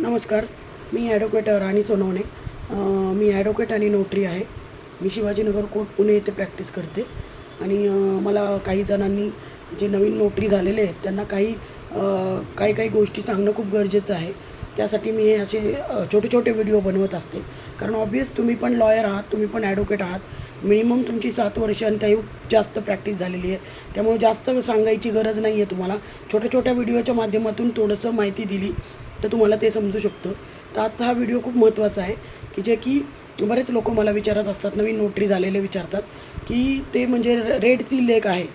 नमस्कार. मी ॲडव्होकेट राणी सोनवणे. मी ॲडव्होकेट आणि नोटरी आहे. मी शिवाजीनगर कोर्ट पुणे येथे प्रॅक्टिस करते. आणि मला काही जणांनी जे नवीन नोटरी झालेले आहेत त्यांना काही काही काही गोष्टी सांगणं खूप गरजेचं आहे. त्यासाठी मी हे असे छोटे छोटे व्हिडिओ बनवत असते. कारण ऑब्वियस तुम्ही पण लॉयर आहात तुम्ही पण ॲडव्होकेट आहात. मिनिमम तुमची सात वर्ष आणि त्याही जास्त प्रॅक्टिस झालेली आहे. त्यामुळे जास्त सांगायची गरज नाही आहे तुम्हाला. छोट्या छोट्या व्हिडिओच्या माध्यमातून थोडंसं माहिती दिली. तर तुम्हाला ते समजू शकतं. तर आजचा हा व्हिडिओ खूप महत्त्वाचा आहे की जे की बरेच लोक मला विचारत असतात नवीन नोटरी झालेले विचारतात की ते म्हणजे रेड सील एक आहे.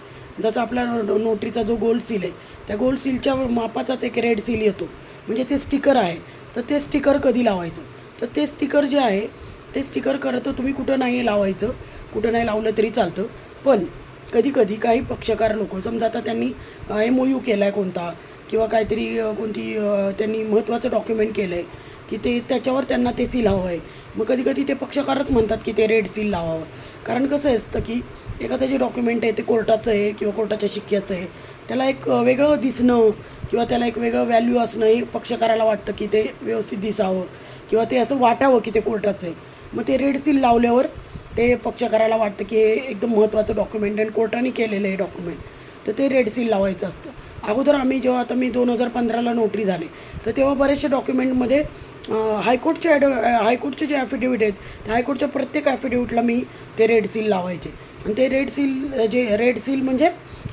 जसं आपला नो- नोटरीचा जो गोल्ड सील आहे त्या गोल्ड सीलच्या मापाचाच एक रेड सील येतो. म्हणजे ते स्टिकर आहे. तर ते स्टिकर कधी लावायचं? तर ते स्टिकर जे आहे ते स्टिकर करत तुम्ही कुठं नाही लावायचं कुठं नाही लावलं तरी चालतं. पण कधी कधी काही पक्षकार लोक समजा आता त्यांनी एम ओ यू केला आहे कोणता किंवा काहीतरी कोणती त्यांनी महत्त्वाचं डॉक्युमेंट केलं आहे की ते त्याच्यावर त्यांना ते सील हवं आहे. मग कधी कधी ते पक्षकारच म्हणतात की ते रेड सील लावावं. कारण कसं असतं की एखादं जे डॉक्युमेंट आहे ते कोर्टाचं आहे किंवा कोर्टाच्या शिक्क्याचं आहे त्याला एक वेगळं दिसणं किंवा त्याला एक वेगळं व्हॅल्यू असणं हे पक्षकाराला वाटतं की ते व्यवस्थित दिसावं किंवा ते असं वाटावं की ते कोर्टाचं आहे. मग ते रेड सील लावल्यावर ते पक्षकाराला वाटतं की हे एकदम महत्त्वाचं डॉक्युमेंट आणि कोर्टाने केलेलं आहे डॉक्युमेंट तर ते रेड सील लावायचं असतं. अगोदर आम्ही जेव्हा आता मी दोन हजार पंधराला नोटरी झाले तर तेव्हा बरेचसे डॉक्युमेंटमध्ये हायकोर्टचे ॲड हायकोर्टचे जे ॲफिडेविट आहेत त्या हायकोर्टच्या प्रत्येक ॲफिडेविटला मी ते रेड सील लावायचे. आणि ते रेड सील जे रेड सील म्हणजे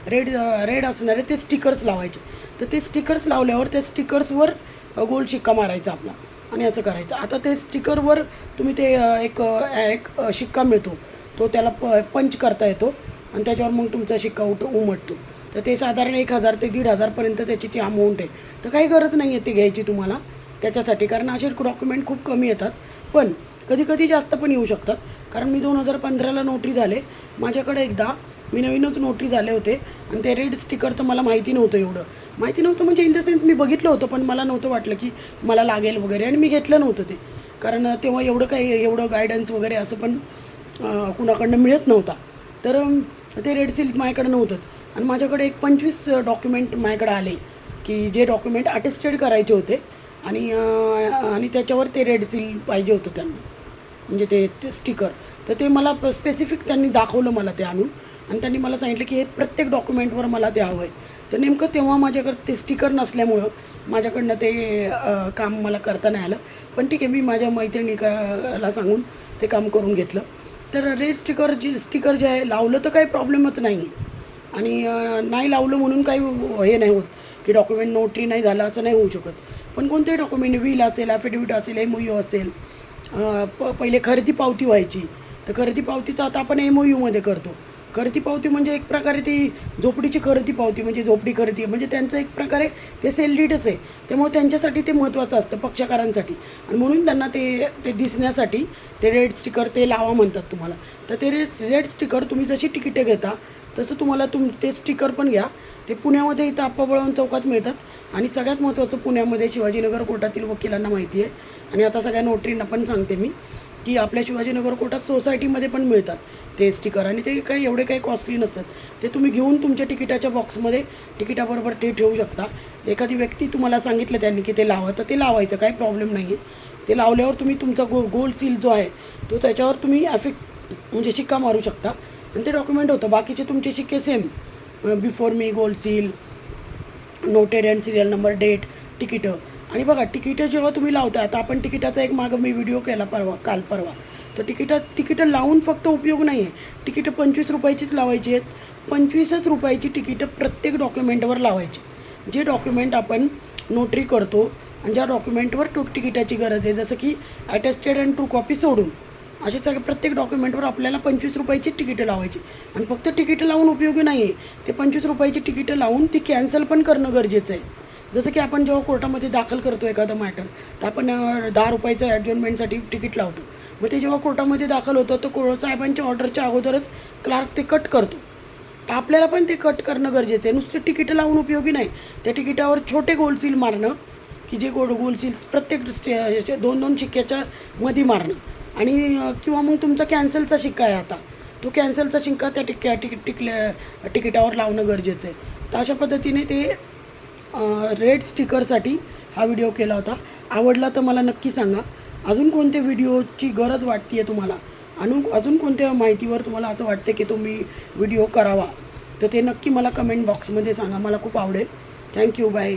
रेड रेड असणारे ते स्टिकर्स लावायचे. तर ते स्टिकर्स लावल्यावर त्या स्टिकर्सवर गोल शिक्का मारायचा आपला. आणि असं करायचं. आता ते स्टिकरवर तुम्ही ते एक एक शिक्का मिळतो. तो त्याला प पंच करता येतो. आणि त्याच्यावर मग तुमचा शिक्का उठ उमटतो. तर ते साधारण एक हजार ते दीड हजारपर्यंत त्याची ती अमाऊंट आहे. तर काही गरज नाही आहे ती घ्यायची तुम्हाला त्याच्यासाठी कारण असे डॉक्युमेंट खूप कमी येतात. पण कधी कधी जास्त पण येऊ शकतात. कारण मी दोन हजार पंधराला नोटरी झाले. माझ्याकडे एकदा मी नवीनच नोटरी झाले होते आणि ते रेड स्टिकरचं मला माहिती नव्हतं एवढं. माहिती नव्हतं म्हणजे इन द सेन्स मी बघितलं होतं पण मला नव्हतं वाटलं की मला लागेल वगैरे आणि मी घेतलं नव्हतं ते. कारण तेव्हा एवढं काही एवढं गायडन्स वगैरे असं पण कुणाकडनं मिळत नव्हता. तर ते रेड सिल्क माझ्याकडं नव्हतंच. आणि माझ्याकडे एक पंचवीस डॉक्युमेंट माझ्याकडे आले की जे डॉक्युमेंट अटेस्टेड करायचे होते आणि आणि त्याच्यावर ते रेड सील पाहिजे होतं त्यांना. म्हणजे ते ते स्टिकर तर ते मला स्पेसिफिक त्यांनी दाखवलं मला ते आणून. आणि त्यांनी मला सांगितलं की हे प्रत्येक डॉक्युमेंटवर मला ते हवं आहे तर नेमकं तेव्हा माझ्याकडे ते स्टिकर नसल्यामुळं माझ्याकडनं ते काम मला करता नाही आलं. पण ठीक आहे मी माझ्या मैत्रिणीला सांगून ते काम करून घेतलं. तर रेड स्टिकर जी स्टिकर जे आहे लावलं तर काही प्रॉब्लेमच नाही आहे आणि नाही लावलं म्हणून काही हे नाही होत की डॉक्युमेंट नोटरी नाही झालं असं नाही होऊ शकत. पण कोणतेही डॉक्युमेंट? विल असेल ॲफिडेविट असेल एम ओ यू असेल प पहिले खरेदी पावती व्हायची. तर खरेदी पावतीचं आता आपण एम ओ यूमध्ये करतो. खरेदी पावती म्हणजे एक प्रकारे ती झोपडीची खरेदी पावती म्हणजे झोपडी खरेदी. म्हणजे त्यांचं एक प्रकारे ते सेल डीडच आहे. त्यामुळे त्यांच्यासाठी ते महत्त्वाचं असतं पक्षकारांसाठी. आणि म्हणून त्यांना ते ते दिसण्यासाठी ते रेड स्टिकर ते लावा म्हणतात तुम्हाला. तर ते रेड रेड स्टिकर तुम्ही जशी तिकिटे घेता तसं तुम्हाला तुम ते स्टिकर पण घ्या. ते पुण्यामध्ये इथं आप्पाबळवंत चौकात मिळतात. आणि सगळ्यात महत्त्वाचं पुण्यामध्ये शिवाजीनगर कोर्टातील वकिलांना माहिती आहे. आणि आता सगळ्या नोटरींना पण सांगते मी की आपल्या शिवाजीनगर कोर्टात सोसायटीमध्ये पण मिळतात ते स्टिकर आणि ते काही एवढे काही कॉस्टली नसतात. ते तुम्ही घेऊन तुमच्या तिकिटाच्या बॉक्समध्ये तिकिटाबरोबर ते ठेवू शकता. एखादी व्यक्ती तुम्हाला सांगितलं त्यांनी की ते लावा तर ते लावायचं काही प्रॉब्लेम नाही आहे ते लावल्यावर तुम्ही तुमचा गो गोल्ड सील जो आहे तो त्याच्यावर तुम्ही अफिक्स म्हणजे शिक्का मारू शकता. आणि ते डॉक्युमेंट होतं. बाकीचे तुमचे शिक्के same before me gold seal noted and serial number date तिकीटं आणि बघा तिकीटं जेव्हा तुम्ही लावता आता आपण तिकिटाचा एक मागं मी व्हिडिओ केला परवा काल परवा. तर तिकीटं तिकीटं लावून फक्त उपयोग नाही आहे तिकीटं पंचवीस रुपयाचीच लावायची आहेत. पंचवीसच रुपयाची तिकीटं प्रत्येक डॉक्युमेंटवर लावायची. जे डॉक्युमेंट आपण नोटरी करतो आणि ज्या डॉक्युमेंटवर टू तिकिटाची गरज आहे जसं की अटेस्टेड अँड ट्रू कॉपी सोडून. असे सगळे प्रत्येक डॉक्युमेंटवर आपल्याला पंचवीस रुपयाची तिकीटं लावायची. आणि फक्त तिकीटं लावून उपयोगी नाही आहे ते पंचवीस रुपयाची तिकीटं लावून ती कॅन्सल पण करणं गरजेचं आहे. जसं की आपण जेव्हा कोर्टामध्ये दाखल करतो एखादं मॅटर तर आपण दहा रुपयाचं ॲडजमेंटसाठी तिकीट लावतो. मग ते जेव्हा कोर्टामध्ये दाखल होतं तर कोर्ट साहेबांच्या ऑर्डरच्या अगोदरच क्लार्क ते कट करतो. तर आपल्याला पण ते कट करणं गरजेचं आहे. नुसते तिकीटं लावून उपयोगी नाही. त्या तिकिटावर छोटे गोलसील मारणं की जे गोड गोलसील प्रत्येक दोन दोन शिक्क्याच्या मध्ये मारणं. आणि किंवा मग तुमचा कॅन्सलचा शिक्का आहे आता. तो कॅन्सलचा शिक्का त्या टिक्या टिकिट टिकल्या तिकिटावर लावणं गरजेचं आहे. तर अशा पद्धतीने ते रेड स्टिकरसाठी हा व्हिडिओ केला होता. आवडला तर मला नक्की सांगा. अजून कोणत्या व्हिडिओची गरज वाटते आहे तुम्हाला? अजून अजून कोणत्या माहितीवर तुम्हाला असं वाटतं की तुम्ही व्हिडिओ करावा? तर ते नक्की मला कमेंट बॉक्समध्ये सांगा. मला खूप आवडेल. Thank you bye